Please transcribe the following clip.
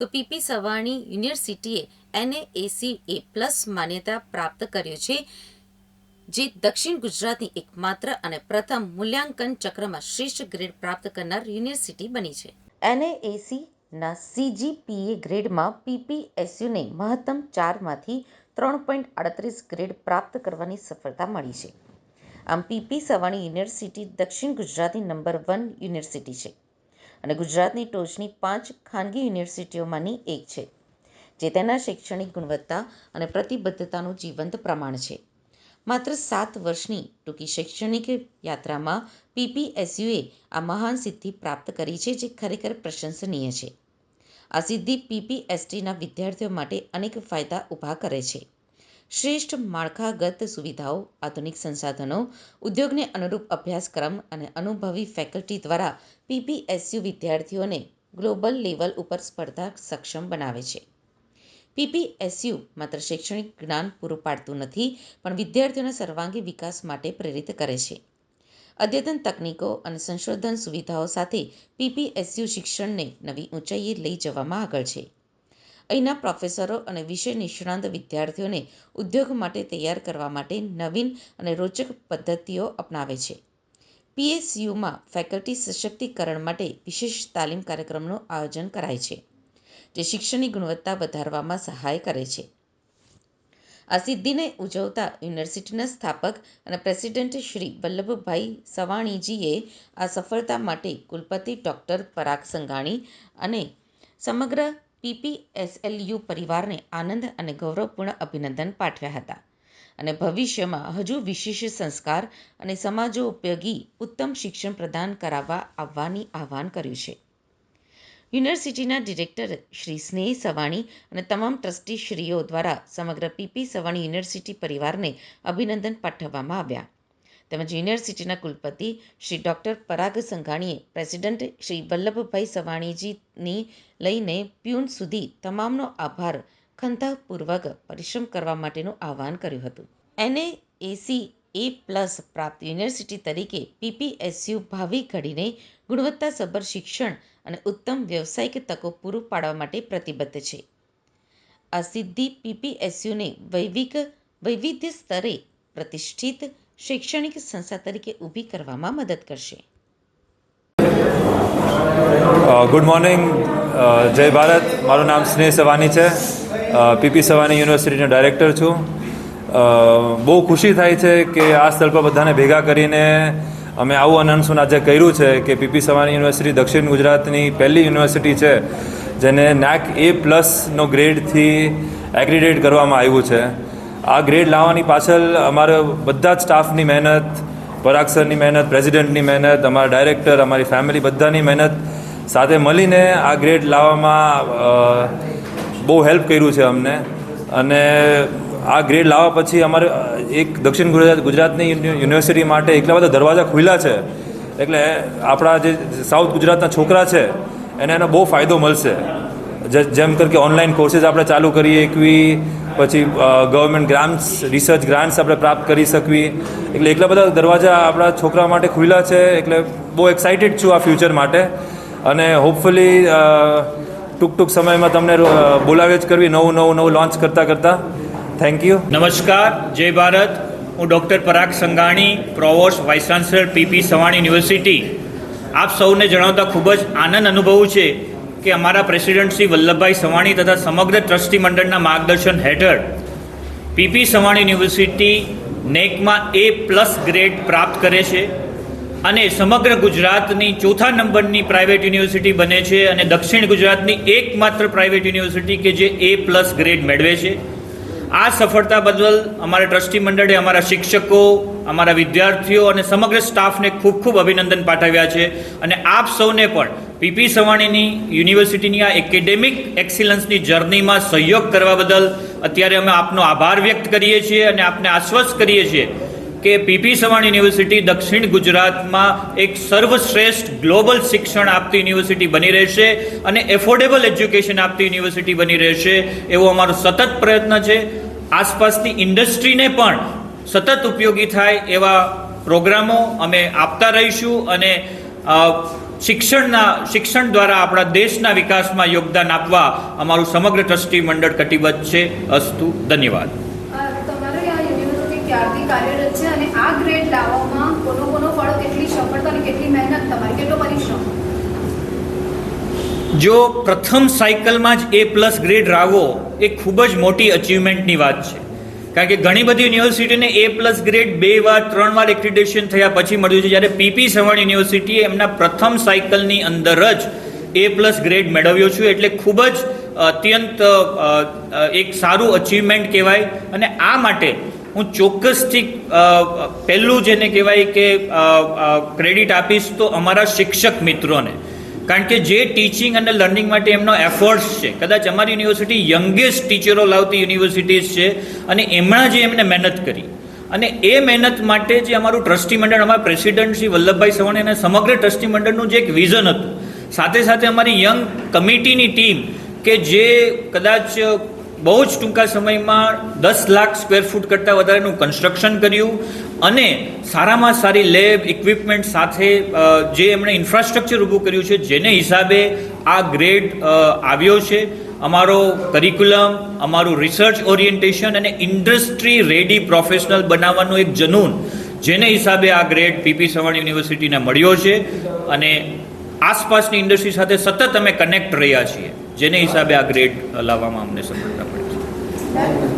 તો પીપી સવાણી યુનિવર્સિટીએ એનએએસી એ પ્લસ માન્યતા પ્રાપ્ત કર્યો છે, જે દક્ષિણ ગુજરાતની એકમાત્ર અને પ્રથમ મૂલ્યાંકન ચક્રમાં શ્રેષ્ઠ ગ્રેડ પ્રાપ્ત કરનાર યુનિવર્સિટી બની છે. એનએએસીના સીજીપીએ ગ્રેડમાં પીપીએસયુને મહત્તમ ચારમાંથી ત્રણ પોઈન્ટ આડત્રીસ ગ્રેડ પ્રાપ્ત કરવાની સફળતા મળી છે. આમ, પીપી સવાણી યુનિવર્સિટી દક્ષિણ ગુજરાતની નંબર વન યુનિવર્સિટી છે. અને ગુજરાતની ટોચની પાંચ ખાનગી યુનિવર્સિટીઓમાંની એક છે, જે તેના શૈક્ષણિક ગુણવત્તા અને પ્રતિબદ્ધતાનું જીવંત પ્રમાણ છે. માત્ર સાત વર્ષની ટૂંકી શૈક્ષણિક યાત્રામાં પીપીએસયુએ આ મહાન સિદ્ધિ પ્રાપ્ત કરી છે, જે ખરેખર પ્રશંસનીય છે. આ સિદ્ધિ પીપીએસટીના વિદ્યાર્થીઓ માટે અનેક ફાયદા ઊભા કરે છે. શ્રેષ્ઠ માળખાગત સુવિધાઓ, આધુનિક સંસાધનો, ઉદ્યોગને અનુરૂપ અભ્યાસક્રમ અને અનુભવી ફેકલ્ટી દ્વારા પીપીએસયુ વિદ્યાર્થીઓને ગ્લોબલ લેવલ ઉપર સ્પર્ધા સક્ષમ બનાવે છે. પીપીએસયુ માત્ર શૈક્ષણિક જ્ઞાન પૂરું પાડતું નથી, પણ વિદ્યાર્થીઓના સર્વાંગી વિકાસ માટે પ્રેરિત કરે છે. અદ્યતન તકનીકો અને સંશોધન સુવિધાઓ સાથે પીપીએસયુ શિક્ષણને નવી ઊંચાઈએ લઈ જવામાં આગળ છે. અહીંના પ્રોફેસરો અને વિષય નિષ્ણાંત વિદ્યાર્થીઓને ઉદ્યોગ માટે તૈયાર કરવા માટે નવીન અને રોચક પદ્ધતિઓ અપનાવે છે. પીએસયુમાં ફેકલ્ટી સશક્તિકરણ માટે વિશેષ તાલીમ કાર્યક્રમનું આયોજન કરાય છે, જે શિક્ષણની ગુણવત્તા વધારવામાં સહાય કરે છે. આ સિદ્ધિને ઉજવતા યુનિવર્સિટીના સ્થાપક અને પ્રેસિડેન્ટ શ્રી વલ્લભભાઈ સવાણીજીએ આ સફળતા માટે કુલપતિ ડૉક્ટર પરાગ સંઘાણી અને સમગ્ર પીપીએસએલયુ પરિવારને આનંદ અને ગૌરવપૂર્ણ અભિનંદન પાઠવ્યા હતા. અને ભવિષ્યમાં હજુ વિશેષ સંસ્કાર અને સમાજોપયોગી ઉત્તમ શિક્ષણ પ્રદાન કરાવવા આવવાની આહ્વાન કર્યું છે. યુનિવર્સિટીના ડિરેક્ટર શ્રી સ્નેહ સવાણી અને તમામ ટ્રસ્ટીશ્રીઓ દ્વારા સમગ્ર પીપી સવાણી યુનિવર્સિટી પરિવારને અભિનંદન પાઠવવામાં આવ્યા. તેમજ યુનિવર્સિટીના કુલપતિ શ્રી ડૉક્ટર પરાગ સંઘાણીએ પ્રેસિડેન્ટ શ્રી વલ્લભભાઈ સવાણીજીની લઈને પ્યુન સુધી તમામનો આભાર ખંતાપૂર્વક પરિશ્રમ કરવા માટેનું આહ્વાન કર્યું હતું. એને એસી એ પ્લસ પ્રાપ્ત યુનિવર્સિટી તરીકે પીપીએસયુ ભાવિ ઘડીને ગુણવત્તાસભર શિક્ષણ અને ઉત્તમ વ્યવસાયિક તકો પૂરું પાડવા માટે પ્રતિબદ્ધ છે. આ સિદ્ધિ પીપીએસયુને વૈવિક વૈવિધ્ય સ્તરે પ્રતિષ્ઠિત શૈક્ષણિક સંસ્થા તરીકે ઊભી કરવામાં મદદ કરશે. Good morning. જય ભારત. મારું નામ સ્નેહ સવાની છે. પીપી સવાની યુનિવર્સિટીનો ડાયરેક્ટર છું. બહુ ખુશી થાય છે કે આ સ્થળ પર બધાને ભેગા કરીને અમે આવું અનાઉન્સમેન્ટ આજે કર્યું છે કે પીપી સવાની યુનિવર્સિટી દક્ષિણ ગુજરાતની પહેલી યુનિવર્સિટી છે, જેને નાક એ પ્લસનો ગ્રેડથી એગ્રીડેટ કરવામાં આવ્યું છે. આ ગ્રેડ લાવવાની પાછળ અમારા બધા જ સ્ટાફની મહેનત પરાગ સરની મહેનત પ્રેસિડેન્ટની મહેનત, અમારા ડાયરેક્ટર અમારી ફેમિલી બધાની મહેનત સાથે મળીને આ ગ્રેડ લાવવામાં બહુ હેલ્પ કર્યું છે અમને. અને આ ગ્રેડ લાવવા પછી અમારે એક દક્ષિણ ગુજરાત, ગુજરાતની યુનિવર્સિટી માટે એટલા બધા દરવાજા ખુલ્યા છે. એટલે આપણા જે સાઉથ ગુજરાતના છોકરા છે, એને એનો બહુ ફાયદો મળશે. જેમ કે ઓનલાઈન કોર્સીસ આપણે ચાલુ કરીએ, એકવી પછી ગવર્મેન્ટ ગ્રાન્ટ્સ રિસર્ચ ગ્રાન્ટ્સ આપણે પ્રાપ્ત કરી શકવી. એટલે એટલા બધા દરવાજા આપણા છોકરા માટે ખુલ્લા છે એટલે બહુ એક્સાઇટેડ છું આ ફ્યુચર માટે. અને હોપફુલી ટૂંક ટૂંક સમયમાં તમને અ, બોલાવે જ કરવી નવું નવું નવું લોન્ચ કરતાં કરતાં. થેન્ક યુ નમસ્કાર જય ભારત. હું doctor Parag Sanghani provost vice chancellor PP Savani university આપ સૌને જણાવતા ખૂબ જ આનંદ અનુભવું છે. કે અમારા પ્રેસિડેન્ટ શ્રી વલ્લભભાઈ સવાણી તથા સમગ્ર ટ્રસ્ટી મંડળના માર્ગદર્શન હેઠળ પીપી સવાણી યુનિવર્સિટી નેકમાં એ પ્લસ ગ્રેડ પ્રાપ્ત કરે છે અને સમગ્ર ગુજરાતની ચોથા નંબરની પ્રાઇવેટ યુનિવર્સિટી બને છે અને દક્ષિણ ગુજરાતની એકમાત્ર પ્રાઇવેટ યુનિવર્સિટી કે જે એ પ્લસ ગ્રેડ મેળવે છે. આ સફળતા બદલ અમારા ટ્રસ્ટી મંડળે અમારા શિક્ષકો, અમારા વિદ્યાર્થીઓ અને સમગ્ર સ્ટાફને ખૂબ ખૂબ અભિનંદન પાઠવ્યા છે અને આપ સૌને પણ પીપી સવાણીની યુનિવર્સિટીની આ એકેડેમિક એક્સિલન્સની જર્નીમાં સહયોગ કરવા બદલ અત્યારે અમે આપનો આભાર વ્યક્ત કરીએ છીએ અને આપને આશ્વસ્ત કરીએ છીએ કે પીપી સવાણી યુનિવર્સિટી દક્ષિણ ગુજરાતમાં એક સર્વશ્રેષ્ઠ ગ્લોબલ શિક્ષણ આપતી યુનિવર્સિટી બની રહેશે અને એફોર્ડેબલ એજ્યુકેશન આપતી યુનિવર્સિટી બની રહેશે એવો અમારો સતત પ્રયત્ન છે. આસપાસની ઇન્ડસ્ટ્રીને પણ સતત ઉપયોગી થાય એવા પ્રોગ્રામો અમે આપતા રહીશું અને શિક્ષણના શિક્ષણ દ્વારા આપણા દેશના વિકાસમાં યોગદાન આપવા અમારું સમગ્ર ટ્રસ્ટી મંડળ કટિબદ્ધ છે. અસ્તુ ધન્યવાદ. જો પ્રથમ સાયકલમાં જ એ પ્લસ ગ્રેડ લાવવો એ ખૂબ જ મોટી અચીવમેન્ટની વાત છે. કારણ કે ઘણી બધી યુનિવર્સિટીને એ પ્લસ ગ્રેડ બે વાર, ત્રણ વાર એક્રિડેશન થયા પછી મળ્યું છે. જ્યારે પીપી સવર્ણ યુનિવર્સિટીએ એમના પ્રથમ સાયકલની અંદર જ એ પ્લસ ગ્રેડ મેળવ્યો છું. એટલે ખૂબ જ અત્યંત એક સારું અચીવમેન્ટ કહેવાય. અને આ માટે હું ચોક્કસથી પહેલું જેને કહેવાય કે ક્રેડિટ આપીશ તો અમારા શિક્ષક મિત્રોને. કારણ કે જે ટીચિંગ અને લર્નિંગ માટે એમનો એફર્ટ્સ છે, કદાચ અમારી યુનિવર્સિટી યંગેસ્ટ ટીચરો લાવતી યુનિવર્સિટીઝ છે, અને એમણે જે એમને મહેનત કરી. અને એ મહેનત માટે જે અમારું ટ્રસ્ટી મંડળ, અમારા પ્રેસિડેન્ટ શ્રી વલ્લભભાઈ સવાણી અને સમગ્ર ટ્રસ્ટી મંડળનું જે એક વિઝન હતું. સાથે સાથે અમારી યંગ કમિટીની ટીમ કે જે કદાચ બહુ જ ટૂંકા સમયમાં દસ લાખ સ્ક્વેર ફૂટ કરતાં વધારેનું કન્સ્ટ્રક્શન કર્યું અને સારામાં સારી લેબ ઇક્વિપમેન્ટ સાથે જે એમણે ઇન્ફ્રાસ્ટ્રક્ચર ઊભું કર્યું છે, જેને હિસાબે આ ગ્રેડ આવ્યો છે. અમારો કરિક્યુલમ અમારું રિસર્ચ ઓરિએન્ટેશન અને ઇન્ડસ્ટ્રી રેડી પ્રોફેશનલ બનાવવાનું એક જનૂન, જેને હિસાબે આ ગ્રેડ પીપી સવર્ણ યુનિવર્સિટીને મળ્યો છે. અને આસપાસની ઇન્ડસ્ટ્રી સાથે સતત અમે કનેક્ટ રહ્યા છીએ. જેને હિસાબે આ ગ્રેડ લાવવામાં અમને સફળતા મળી છે.